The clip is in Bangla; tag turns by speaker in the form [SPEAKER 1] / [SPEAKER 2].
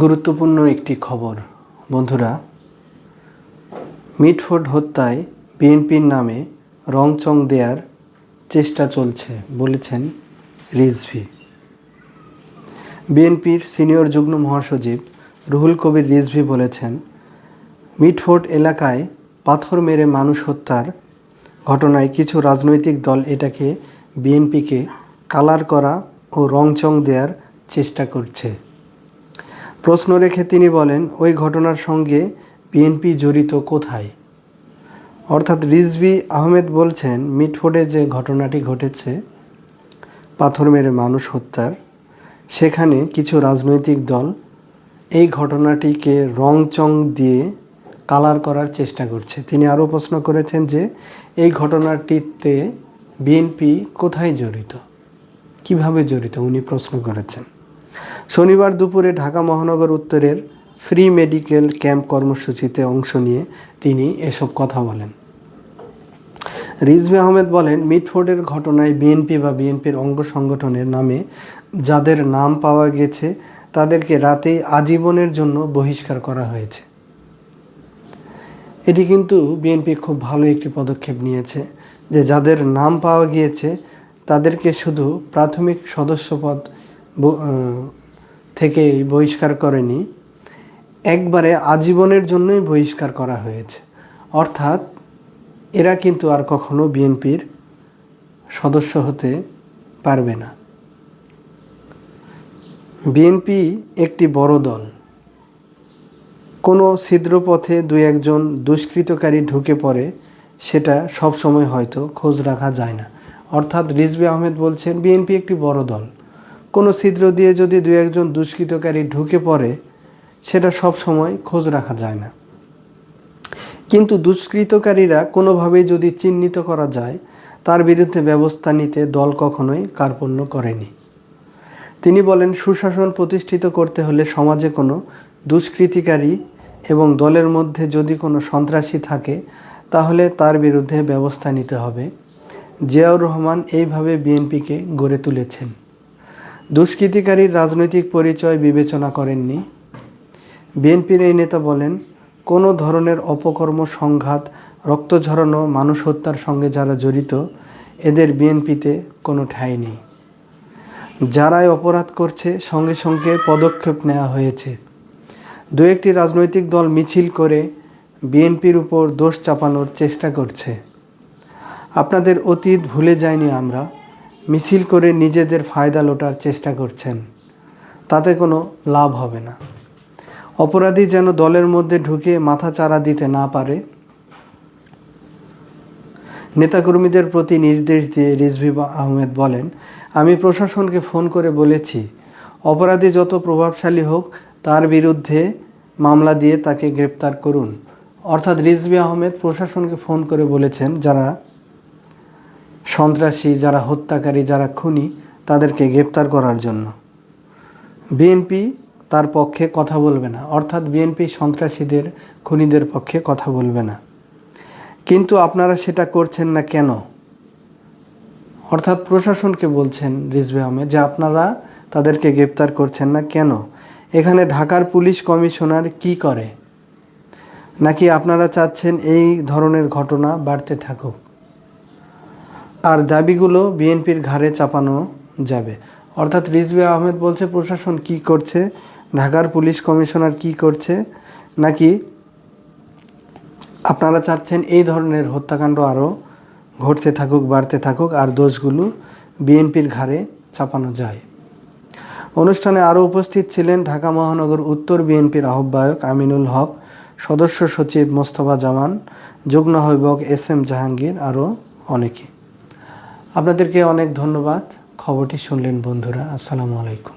[SPEAKER 1] গুরুত্বপূর্ণ একটি খবর বন্ধুরা মিটফোর্ড হত্যায় বিএনপির নামে রংচং দেয়ার চেষ্টা চলছে বলেছেন রিজভি বিএনপির সিনিয়র যুগ্ম মহাসচিব রুহুল কবির রিজভি বলেছেন মিটফোর্ড এলাকায় পাথর মেরে মানুষ হত্যার ঘটনায় কিছু রাজনৈতিক দল এটাকে বিএনপিকে কালার করা ও রংচং দেওয়ার চেষ্টা করছে প্রশ্ন রেখে তিনি বলেন ওই ঘটনার সঙ্গে বিএনপি জড়িত কোথায় অর্থাৎ রিজভি আহমেদ বলছেন মিটফোর্ডে যে ঘটনাটি ঘটেছে পাথর মেরে মানুষ হত্যার সেখানে কিছু রাজনৈতিক দল এই ঘটনাটিকে রং চং দিয়ে কালার করার চেষ্টা করছে তিনি আরও প্রশ্ন করেছেন যে এই ঘটনাটিতে বিএনপি কোথায় জড়িত কিভাবে জড়িত উনি প্রশ্ন করেছেন শনিবার দুপুরে ঢাকা মহানগর উত্তরের ফ্রি মেডিকেল ক্যাম্প কর্মসূচিতে অংশ নিয়ে তিনি এসব কথা বলেন রিজভে আহমেদ বলেন মিটফোর্ডের ঘটনায় বিএনপি বা বিএনপির অঙ্গ সংগঠনের নামে যাদের নাম পাওয়া গেছে তাদেরকে রাতেই আজীবনের জন্য বহিষ্কার করা হয়েছে এটি কিন্তু বিএনপি খুব ভালো একটি পদক্ষেপ নিয়েছে যে যাদের নাম পাওয়া গিয়েছে তাদেরকে শুধু প্রাথমিক সদস্যপদ থেকে বহিষ্কার করেনি একবারে আজীবনের জন্যই বহিষ্কার করা হয়েছে অর্থাৎ এরা কিন্তু আর কখনো বিএনপির সদস্য হতে পারবে না বিএনপি একটি বড় দল কোনো ছিদ্রপথে দু একজন দুষ্কৃতকারী ঢুকে পড়ে সেটা সবসময় হয়তো খোঁজ রাখা যায় না অর্থাৎ রিজবি আহমেদ বলছেন বিএনপি একটি বড় দল কোনো ছিদ্র দিয়ে যদি দু একজন দুষ্কৃতকারী ঢুকে পড়ে সেটা সব সময় খোঁজ রাখা যায় না কিন্তু দুষ্কৃতকারীরা কোনোভাবেই যদি চিহ্নিত করা যায় তার বিরুদ্ধে ব্যবস্থা নিতে দল কখনোই কার্পণ্য করেনি তিনি বলেন সুশাসন প্রতিষ্ঠিত করতে হলে সমাজে কোনো দুষ্কৃতিকারী এবং দলের মধ্যে যদি কোনো সন্ত্রাসী থাকে তাহলে তার বিরুদ্ধে ব্যবস্থা নিতে হবে জিয়াউর রহমান এইভাবে বিএনপিকে গড়ে তুলেছেন দুষ্কৃতিকারীর রাজনৈতিক পরিচয় বিবেচনা করেননি বিএনপির এই নেতা বলেন কোনো ধরনের অপকর্ম সংঘাত রক্ত ঝরানো মানুষ হত্যার সঙ্গে যারা জড়িত এদের বিএনপিতে কোনো ঠাঁই নেই যারাই অপরাধ করছে সঙ্গে সঙ্গে পদক্ষেপ নেওয়া হয়েছে দু একটি রাজনৈতিক দল মিছিল করে বিএনপির উপর দোষ চাপানোর চেষ্টা করছে আপনাদের অতীত ভুলে যাইনি আমরা মিছিল করে নিজেদের ফায়দা লোটার চেষ্টা করছেন তাতে কোনো লাভ হবে না অপরাধী যেন দলের মধ্যে ঢুকে মাথা চারা দিতে না পারে নেতাকর্মীদের প্রতি নির্দেশ দিয়ে রিজভি আহমেদ বলেন আমি প্রশাসনকে ফোন করে বলেছি অপরাধী যত প্রভাবশালী হোক তার বিরুদ্ধে মামলা দিয়ে তাকে গ্রেপ্তার করুন অর্থাৎ রিজভি আহমেদ প্রশাসনকে ফোন করে বলেছেন যারা সন্ত্রাসী যারা হত্যাকারী যারা খুনি তাদেরকে গ্রেপ্তার করার জন্য বিএনপি তার পক্ষে কথা বলবে না অর্থাৎ বিএনপি সন্ত্রাসীদের খুনিদের পক্ষে কথা বলবে না কিন্তু আপনারা সেটা করছেন না কেন অর্থাৎ প্রশাসনকে বলছেন রিজভে আহমেদ যে আপনারা তাদেরকে গ্রেপ্তার করছেন না কেন এখানে ঢাকার পুলিশ কমিশনার কি করে নাকি আপনারা চাচ্ছেন এই ধরনের ঘটনা বাড়তে থাকুক আর দাবিগুলো বিএনপির ঘাড়ে চাপানো যাবে অর্থাৎ রিজবি আহমেদ বলছে প্রশাসন কি করছে ঢাকার পুলিশ কমিশনার কি করছে নাকি আপনারা চাচ্ছেন এই ধরনের হত্যাকাণ্ড আরও ঘটতে থাকুক বাড়তে থাকুক আর দোষগুলো বিএনপির ঘাড়ে চাপানো যায় অনুষ্ঠানে আরও উপস্থিত ছিলেন ঢাকা মহানগর উত্তর বিএনপির আহ্বায়ক আমিনুল হক সদস্য সচিব মোস্তফা জামান যুগ্ম আহ্বায়ক এস এম জাহাঙ্গীর আরও অনেকে আপনাদেরকে অনেক ধন্যবাদ খবরটি শুনলেন বন্ধুরা আসসালামু আলাইকুম